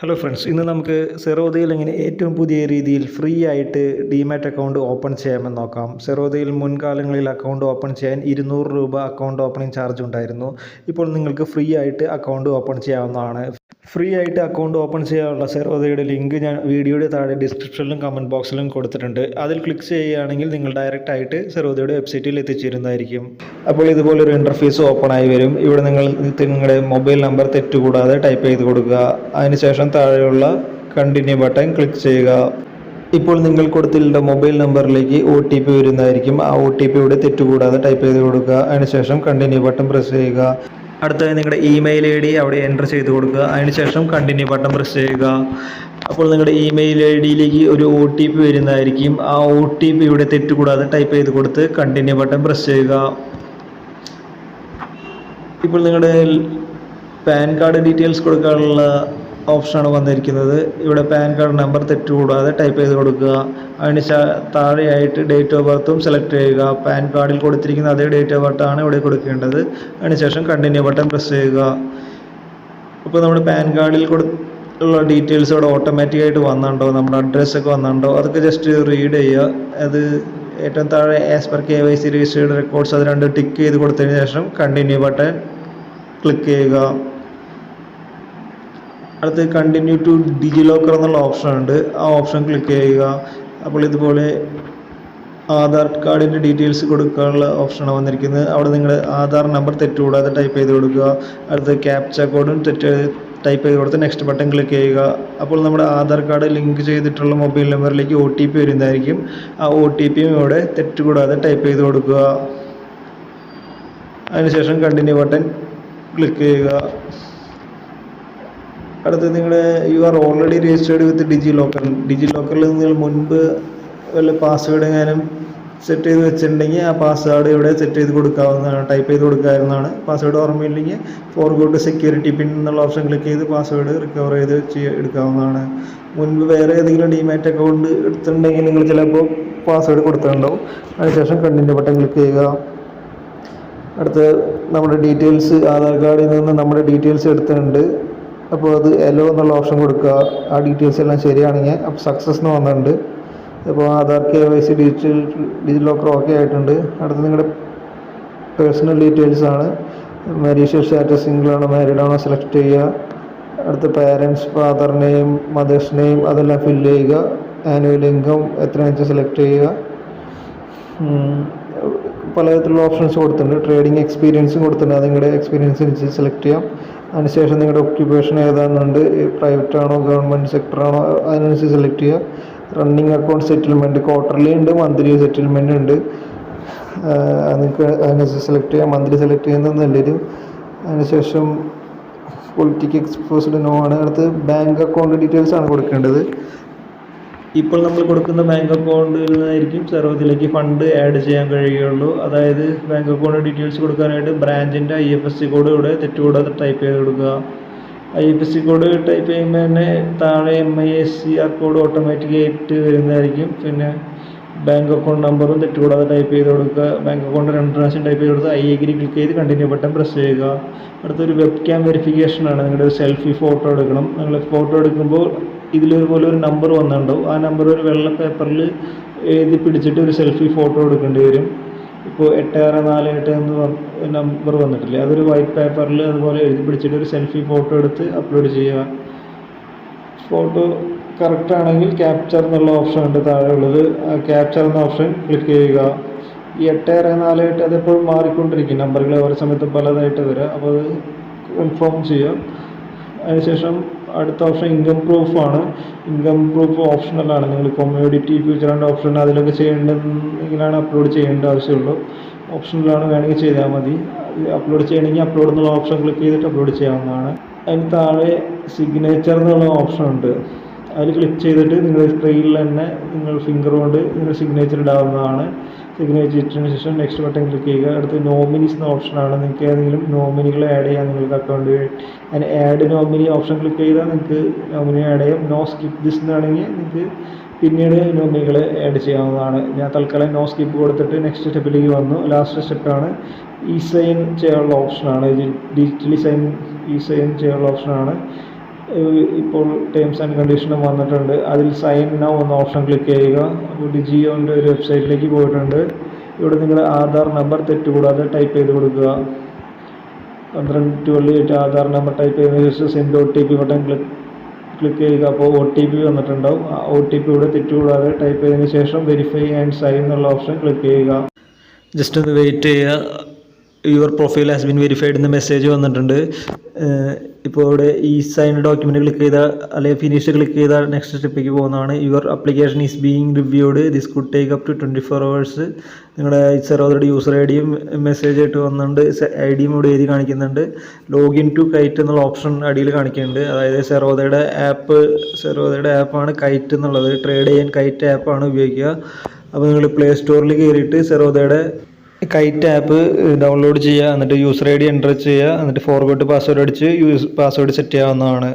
Hello friends ഇന്ന് നമുക്ക് സെറോദയിൽ എങ്ങനെ ഏറ്റവും പുതിയ രീതിയിൽ ഫ്രീ ആയിട്ട് ഡിമാറ്റ് അക്കൗണ്ട് ഓപ്പൺ ചെയ്യാമെന്ന് നോക്കാം. സെറോദയിൽ മുൻകാലങ്ങളിൽ അക്കൗണ്ട് ഓപ്പൺ ചെയ്യാൻ ഇരുന്നൂറ് രൂപ അക്കൗണ്ട് ഓപ്പണിംഗ് ചാർജ് ഉണ്ടായിരുന്നു. ഇപ്പോൾ നിങ്ങൾക്ക് ഫ്രീ ആയിട്ട് അക്കൗണ്ട് ഓപ്പൺ ചെയ്യാവുന്നതാണ്. ഫ്രീ ആയിട്ട് അക്കൗണ്ട് ഓപ്പൺ ചെയ്യാനുള്ള സെറോദയുടെ ലിങ്ക് ഞാൻ വീഡിയോയുടെ താഴെ ഡിസ്ക്രിപ്ഷനിലും കമന്റ് ബോക്സിലും കൊടുത്തിട്ടുണ്ട്. അതിൽ ക്ലിക്ക് ചെയ്യുകയാണെങ്കിൽ നിങ്ങൾ ഡയറക്റ്റ് ആയിട്ട് സെറോദയുടെ വെബ്സൈറ്റിൽ എത്തിച്ചേരുന്നതായിരിക്കും. അപ്പോൾ ഇതുപോലൊരു ഇന്റർഫേസ് ഓപ്പൺ ആയി വരും. ഇവിടെ നിങ്ങൾ നിങ്ങളുടെ മൊബൈൽ നമ്പർ തെറ്റുകൂടാതെ ടൈപ്പ് ചെയ്ത് കൊടുക്കുക. അതിനുശേഷം താഴെയുള്ള കണ്ടിന്യൂ ബട്ടൺ ക്ലിക്ക് ചെയ്യുക. ഇപ്പോൾ നിങ്ങൾ കൊടുത്തിട്ടുള്ള മൊബൈൽ നമ്പറിലേക്ക് ഒ ടി പി വരുന്നതായിരിക്കും. ആ ഒ ടി പി ഇവിടെ തെറ്റുകൂടാതെ ടൈപ്പ് ചെയ്ത് കൊടുക്കുക. അതിനുശേഷം കണ്ടിന്യൂ ബട്ടൺ പ്രസ് ചെയ്യുക. അടുത്തതായി നിങ്ങളുടെ ഇമെയിൽ ഐ ഡി അവിടെ എന്റർ ചെയ്ത് കൊടുക്കുക. അതിനുശേഷം കണ്ടിന്യൂ ബട്ടൺ പ്രസ് ചെയ്യുക. അപ്പോൾ നിങ്ങളുടെ ഇമെയിൽ ഐ ഡിയിലേക്ക് ഒരു ഒ ടി പി വരുന്നതായിരിക്കും. ആ ഒ ടി പി ഇവിടെ തെറ്റുകൂടാതെ ടൈപ്പ് ചെയ്ത് കൊടുത്ത് കണ്ടിന്യൂ ബട്ടൺ പ്രസ് ചെയ്യുക. ഇപ്പോൾ നിങ്ങളുടെ പാൻ കാർഡ് ഡീറ്റെയിൽസ് കൊടുക്കാനുള്ള ഓപ്ഷനാണ് വന്നിരിക്കുന്നത്. ഇവിടെ പാൻ കാർഡ് നമ്പർ തെറ്റുകൂടാതെ ടൈപ്പ് ചെയ്ത് കൊടുക്കുക. അതിന് താഴെയായിട്ട് ഡേറ്റ് ഓഫ് ബർത്തും സെലക്ട് ചെയ്യുക. പാൻ കാർഡിൽ കൊടുത്തിരിക്കുന്ന അതേ ഡേറ്റ് ഓഫ് ബർത്താണ് ഇവിടെ കൊടുക്കേണ്ടത്. അതിനുശേഷം കണ്ടിന്യൂ ബട്ടൺ പ്രസ് ചെയ്യുക. ഇപ്പോൾ നമ്മുടെ പാൻ കാർഡിൽ കൊടു ഉള്ള ഡീറ്റെയിൽസ് ഇവിടെ ഓട്ടോമാറ്റിക്കായിട്ട് വന്നിട്ടുണ്ടോ? നമ്മുടെ അഡ്രസ്സൊക്കെ വന്നിട്ടുണ്ടോ? അതൊക്കെ ജസ്റ്റ് റീഡ് ചെയ്യുക. അത് ഏറ്റവും താഴെ as per K Y C registered records അത് രണ്ട് ടിക്ക് ചെയ്ത് കൊടുത്തതിന് ശേഷം കണ്ടിന്യൂ ബട്ടൺ ക്ലിക്ക് ചെയ്യുക. അടുത്ത് കണ്ടിന്യൂ ടു ഡിജി ലോക്കർ എന്നുള്ള ഓപ്ഷൻ ഉണ്ട്. ആ ഓപ്ഷൻ ക്ലിക്ക് ചെയ്യുക. അപ്പോൾ ഇതുപോലെ ആധാർ കാർഡിന്റെ ഡീറ്റെയിൽസ് കൊടുക്കാനുള്ള ഓപ്ഷനാണ് വന്നിരിക്കുന്നത്. അവിടെ നിങ്ങൾ ആധാർ നമ്പർ തെറ്റുകൂടാതെ ടൈപ്പ് ചെയ്ത് കൊടുക്കുക. അടുത്ത് ക്യാപ്ച കോഡും തെറ്റ് ടൈപ്പ് ചെയ്ത് കൊടുത്ത് നെക്സ്റ്റ് ബട്ടൺ ക്ലിക്ക് ചെയ്യുക. അപ്പോൾ നമ്മുടെ ആധാർ കാർഡ് ലിങ്ക് ചെയ്തിട്ടുള്ള മൊബൈൽ നമ്പറിലേക്ക് ഒ ടി പി വരുന്നതായിരിക്കും. ആ ഒ ടി പിയും ഇവിടെ തെറ്റുകൂടാതെ ടൈപ്പ് ചെയ്ത് കൊടുക്കുക. അതിനുശേഷം കണ്ടിന്യൂ ബട്ടൺ ക്ലിക്ക് ചെയ്യുക. അടുത്തത് നിങ്ങൾ you are already registered with DigiLocker ഡിജി ലോക്കറിൽ നിങ്ങൾ മുൻപ് വല്ല പാസ്വേഡ് എങ്ങാനും സെറ്റ് ചെയ്ത് വെച്ചിട്ടുണ്ടെങ്കിൽ ആ പാസ്വേഡ് ഇവിടെ സെറ്റ് ചെയ്ത് കൊടുക്കാവുന്നതാണ്. ടൈപ്പ് ചെയ്ത് കൊടുക്കാവുന്നതാണ്. പാസ്വേഡ് ഓർമ്മയില്ലെങ്കിൽ ഫോർഗോട്ട് സെക്യൂരിറ്റി പിൻ എന്നുള്ള ഓപ്ഷൻ ക്ലിക്ക് ചെയ്ത് പാസ്വേഡ് റിക്കവർ ചെയ്ത് എടുക്കാവുന്നതാണ്. മുൻപ് വേറെ ഏതെങ്കിലും ഡിമാറ്റ് അക്കൗണ്ട് എടുത്തിട്ടുണ്ടെങ്കിൽ നിങ്ങൾ ചിലപ്പോൾ പാസ്വേഡ് കൊടുത്തിട്ടുണ്ടാവും. അതിനുശേഷം കണ്ടിന്റെ ബട്ടൺ ക്ലിക്ക് ചെയ്യുക. അടുത്ത് നമ്മുടെ ഡീറ്റെയിൽസ് ആധാർ കാർഡിൽ നിന്ന് നമ്മുടെ ഡീറ്റെയിൽസ് എടുത്തിട്ടുണ്ട്. അപ്പോൾ അത് എലോ എന്നുള്ള ഓപ്ഷൻ കൊടുക്കുക. ആ ഡീറ്റെയിൽസ് എല്ലാം ശരിയാണെങ്കിൽ അപ്പോൾ സക്സസ് എന്ന് വന്നിട്ടുണ്ട്. അപ്പോൾ Aadhaar K Y C digital DigiLocker okay ആയിട്ടുണ്ട്. അടുത്ത് നിങ്ങളുടെ പേഴ്സണൽ ഡീറ്റെയിൽസ് ആണ്. മാരീഷ്യൽ സ്റ്റാറ്റസ് സിംഗിളാണോ ആണോ മാരീഡ് ആണോ സെലക്ട് ചെയ്യുക. അടുത്ത പാരൻസ് ഫാദർ നെയിം നെയിം അതെല്ലാം ഫില്ല് ചെയ്യുക. ആനുവൽ ഇൻകം എത്രയാണെന്ന് വെച്ചാൽ സെലക്ട് ചെയ്യുക. പലതരത്തിലുള്ള ഓപ്ഷൻസ് കൊടുത്തിട്ടുണ്ട്. ട്രേഡിംഗ് എക്സ്പീരിയൻസും കൊടുത്തിട്ടുണ്ട്. അത് നിങ്ങളുടെ എക്സ്പീരിയൻസ് അനുസരിച്ച് സെലക്ട് ചെയ്യാം. അതിനുശേഷം നിങ്ങളുടെ ഒക്യുപ്പേഷൻ ഏതാണെന്നുണ്ട്? പ്രൈവറ്റ് ആണോ ഗവൺമെന്റ് സെക്ടർ ആണോ? അതിനനുസരിച്ച് സെലക്ട് ചെയ്യുക. റണ്ണിങ് അക്കൗണ്ട് സെറ്റിൽമെന്റ് ക്വാർട്ടർലി ഉണ്ട് മന്ത്ലി സെറ്റിൽമെന്റ് ഉണ്ട്. നിങ്ങൾക്ക് അതിനനുസരിച്ച് സെലക്ട് ചെയ്യാം. മന്ത്ലി സെലക്ട് ചെയ്യുന്നത് നല്ലൊരു അതിനുശേഷം പൊളിറ്റിക് എക്സ്പോസ്ഡ് നോ ആണ്. അടുത്ത് ബാങ്ക് അക്കൗണ്ട് ഡീറ്റെയിൽസ് ആണ് കൊടുക്കേണ്ടത്. ഇപ്പോൾ നമ്മൾ കൊടുക്കുന്ന ബാങ്ക് അക്കൗണ്ടിൽ നിന്നായിരിക്കും സർവത്തിലേക്ക് ഫണ്ട് ആഡ് ചെയ്യാൻ കഴിയുകയുള്ളൂ. അതായത് ബാങ്ക് അക്കൗണ്ട് ഡീറ്റെയിൽസ് കൊടുക്കാനായിട്ട് ബ്രാഞ്ചിന്റെ I F S C code ഇവിടെ തെറ്റുകൂടാതെ ടൈപ്പ് ചെയ്ത് കൊടുക്കുക. I F S C code type ചെയ്യുമ്പോൾ തന്നെ താഴെ M I S C R code ഓട്ടോമാറ്റിക്കായിട്ട് വരുന്നതായിരിക്കും. പിന്നെ ബാങ്ക് അക്കൗണ്ട് നമ്പറും തെറ്റുകൂടാതെ ടൈപ്പ് ചെയ്ത് കൊടുക്കുക. ബാങ്ക് അക്കൗണ്ട് രണ്ട് പ്രാവശ്യം ടൈപ്പ് ചെയ്ത് കൊടുത്ത് ഐ എഗ്രി ക്ലിക്ക് ചെയ്ത് കണ്ടിന്യൂ ബട്ടൺ പ്രസ് ചെയ്യുക. അടുത്തൊരു വെബ് ക്യാം വെരിഫിക്കേഷൻ ആണ്. നിങ്ങളുടെ ഒരു സെൽഫി ഫോട്ടോ എടുക്കണം. നിങ്ങൾ ഫോട്ടോ എടുക്കുമ്പോൾ ഇതിലൊരുപോലെ ഒരു നമ്പർ വന്നിട്ടുണ്ടാവും. ആ നമ്പർ ഒരു വെള്ള പേപ്പറിൽ എഴുതി പിടിച്ചിട്ട് ഒരു സെൽഫി ഫോട്ടോ എടുക്കേണ്ടി വരും. ഇപ്പോൾ എട്ട് ആറ് നാല് എട്ട് എന്ന് നമ്പർ വന്നിട്ടില്ലേ? അതൊരു വൈറ്റ് പേപ്പറിൽ അതുപോലെ എഴുതി പിടിച്ചിട്ട് ഒരു സെൽഫി ഫോട്ടോ എടുത്ത് അപ്ലോഡ് ചെയ്യുക. ഫോട്ടോ കറക്റ്റ് ആണെങ്കിൽ ക്യാപ്ചർ എന്നുള്ള ഓപ്ഷൻ ഉണ്ട് താഴെ ഉള്ളത് ആ ക്യാപ്ചർ എന്ന ഓപ്ഷൻ ക്ലിക്ക് ചെയ്യുക. ഈ എട്ട് ആറ് നാല് എട്ട് അതെപ്പോഴും മാറിക്കൊണ്ടിരിക്കും. നമ്പറുകൾ ഓരോ സമയത്ത് പലതായിട്ട് വരിക അപ്പോൾ അത് കൺഫേം ചെയ്യുക അതിനുശേഷം അടുത്ത ഓപ്ഷൻ ഇൻകം പ്രൂഫ് ആണ്. ഇൻകം പ്രൂഫ് ഓപ്ഷണലാണ് നിങ്ങൾ കൊമ്മ്യൂണിറ്റി ഫ്യൂച്ചർ ആൻഡ് ഓപ്ഷൻ അതിലൊക്കെ ചെയ്യേണ്ടതെങ്കിലാണ് അപ്ലോഡ് ചെയ്യേണ്ട ആവശ്യമുള്ളൂ. ഓപ്ഷനിലാണ് വേണമെങ്കിൽ ചെയ്താൽ മതി. അപ്ലോഡ് ചെയ്യണമെങ്കിൽ അപ്ലോഡ് എന്നുള്ള ഓപ്ഷൻ ക്ലിക്ക് ചെയ്തിട്ട് അപ്ലോഡ് ചെയ്യാവുന്നതാണ്. അതിന് താഴെ സിഗ്നേച്ചർ എന്നുള്ള ഓപ്ഷൻ ഉണ്ട്. അതിൽ ക്ലിക്ക് ചെയ്തിട്ട് നിങ്ങളുടെ സ്ക്രീനിൽ തന്നെ നിങ്ങൾ ഫിംഗർ കൊണ്ട് നിങ്ങൾ സിഗ്നേച്ചർ ഇടാവുന്നതാണ്. സിഗ്നേച്ചർ ഇട്ടതിന് ശേഷം നെക്സ്റ്റ് ബട്ടൺ ക്ലിക്ക് ചെയ്യുക. അടുത്ത് നോമിനീസ് എന്ന ഓപ്ഷനാണ് നിങ്ങൾക്ക് ഏതെങ്കിലും നോമിനികളെ ആഡ് ചെയ്യാൻ നിങ്ങൾക്ക് അക്കൗണ്ട് അതിന് ആഡ് നോമിനി ഓപ്ഷൻ ക്ലിക്ക് ചെയ്താൽ നിങ്ങൾക്ക് നോമിനി ആഡ് ചെയ്യാം. നോ സ്കിപ്പ് ദിസ് എന്നാണെങ്കിൽ നിങ്ങൾക്ക് പിന്നീട് നോമിനികളെ ആഡ് ചെയ്യാവുന്നതാണ്. ഞാൻ തൽക്കാലം നോ സ്കിപ്പ് കൊടുത്തിട്ട് നെക്സ്റ്റ് സ്റ്റെപ്പിലേക്ക് വന്നു. ലാസ്റ്റ് സ്റ്റെപ്പാണ് ഈ സൈൻ ചെയ്യാനുള്ള ഓപ്ഷനാണ് ഡിജിറ്റലി സൈൻ ഈ സൈൻ ചെയ്യാനുള്ള ഓപ്ഷനാണ് ഇപ്പോൾ ടേംസ് ആൻഡ് കണ്ടീഷനും വന്നിട്ടുണ്ട്. അതിൽ സൈൻ നൗ എന്ന ഓപ്ഷൻ ക്ലിക്ക് ചെയ്യുക. അപ്പോൾ ഡിജിയോന്റെ ഒരു വെബ്സൈറ്റിലേക്ക് പോയിട്ടുണ്ട്. ഇവിടെ നിങ്ങൾ ആധാർ നമ്പർ തെറ്റുകൂടാതെ ടൈപ്പ് ചെയ്ത് കൊടുക്കുക. പന്ത്രണ്ട് twelve eight Aadhaar number type ചെയ്യുന്ന ശേഷം send O T P button click click ചെയ്യുക. അപ്പോൾ ഒ ടി പി വന്നിട്ടുണ്ടാവും. ആ ഒ ടി പി ഇവിടെ തെറ്റുകൂടാതെ ടൈപ്പ് ചെയ്തതിന് ശേഷം വെരിഫൈ ആൻഡ് സൈൻ എന്നുള്ള ഓപ്ഷൻ ക്ലിക്ക് ചെയ്യുക. ജസ്റ്റ് ഒന്ന് വെയിറ്റ് ചെയ്യുക. Your profile has been verified എന്ന മെസ്സേജ് വന്നിട്ടുണ്ട്. ഇപ്പോൾ ഇവിടെ ഈ സൈൻ ഡോക്യുമെന്റ് ക്ലിക്ക് ചെയ്താൽ അല്ലെങ്കിൽ ഫിനിഷ് ക്ലിക്ക് ചെയ്താൽ നെക്സ്റ്റ് സ്റ്റെപ്പിലേക്ക് പോകുന്നതാണ്. Your application is being reviewed this could take up to twenty four hours നിങ്ങളുടെ സെർവറുടെ യൂസർ ഐ ഡിയും മെസ്സേജ് ആയിട്ട് വന്നിട്ടുണ്ട്. ഐ ഡിയും ഇവിടെ എഴുതി കാണിക്കുന്നുണ്ട്. ലോഗിൻ ടു കൈറ്റ് എന്നുള്ള ഓപ്ഷൻ അടിയിൽ കാണിക്കുന്നുണ്ട്. അതായത് സെറോദയുടെ ആപ്പ് സെറോദയുടെ ആപ്പാണ് കൈറ്റ് എന്നുള്ളത്. ട്രേഡ് ചെയ്യാൻ കൈറ്റ് ആപ്പാണ് ഉപയോഗിക്കുക. അപ്പോൾ നിങ്ങൾ പ്ലേ സ്റ്റോറിൽ കയറിയിട്ട് സെറോദയുടെ കൈറ്റ് ആപ്പ് ഡൗൺലോഡ് ചെയ്യുക എന്നിട്ട് യൂസർ ഐ ഡി എന്റർ ചെയ്യുക എന്നിട്ട് ഫോർഗോട്ട് പാസ്വേഡ് അടിച്ച് യൂസ് പാസ്വേഡ് സെറ്റ് ചെയ്യാവുന്നതാണ്.